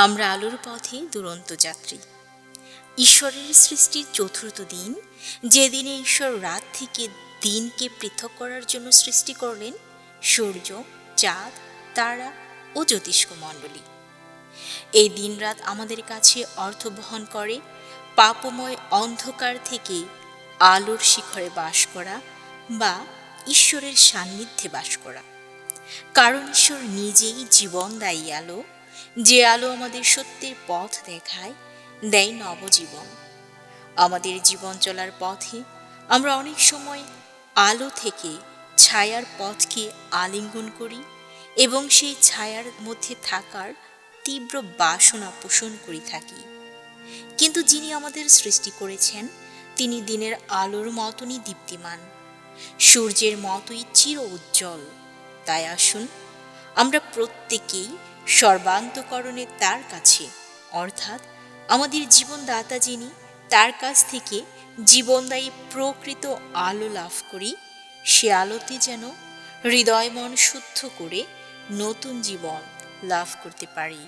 আমরা আলোর পথে দুরন্ত যাত্রী। ঈশ্বরের সৃষ্টির চতুর্থ দিন, যেদিনে ঈশ্বর রাত থেকে দিনকে পৃথক করার জন্য সৃষ্টি করলেন, সূর্য, চাঁদ, তারা ও জ্যোতিষ্ক মণ্ডলী। এই দিনরাত আমাদের কাছে অর্থ বহন করে, পাপময় অন্ধকার থেকে আলোর শিখরে বাস করা বা ঈশ্বরের সান্নিধ্যে বাস করা। কারণ ঈশ্বর নিজেই জীবনদায়ী আলো যে আলো আমাদের সত্যের পথ দেখায়, দেয় নবজীবন। আমাদের জীবন চলার পথে আমরা অনেক সময় আলো থেকে ছায়ার পথকে আলিঙ্গন করি এবং সেই ছায়ার মধ্যে থাকার তীব্র বাসনা পোষণ করে থাকি। কিন্তু যিনি আমাদের সৃষ্টি করেছেন, তিনি দিনের আলোর মতনই দীপ্তিমান। সূর্যের মতোই চির উজ্জ্বল। তাই আসুন, আমরা প্রত্যেকেই সর্বান্তকরণে তার কাছে। অর্থাৎ আমাদের জীবনদাতা যিনি, তার কাছ থেকে জীবনদায়ী প্রকৃত আলো লাভ করি, সে আলোতে যেন হৃদয় মন শুদ্ধ করে নতুন জীবন লাভ করতে পারি।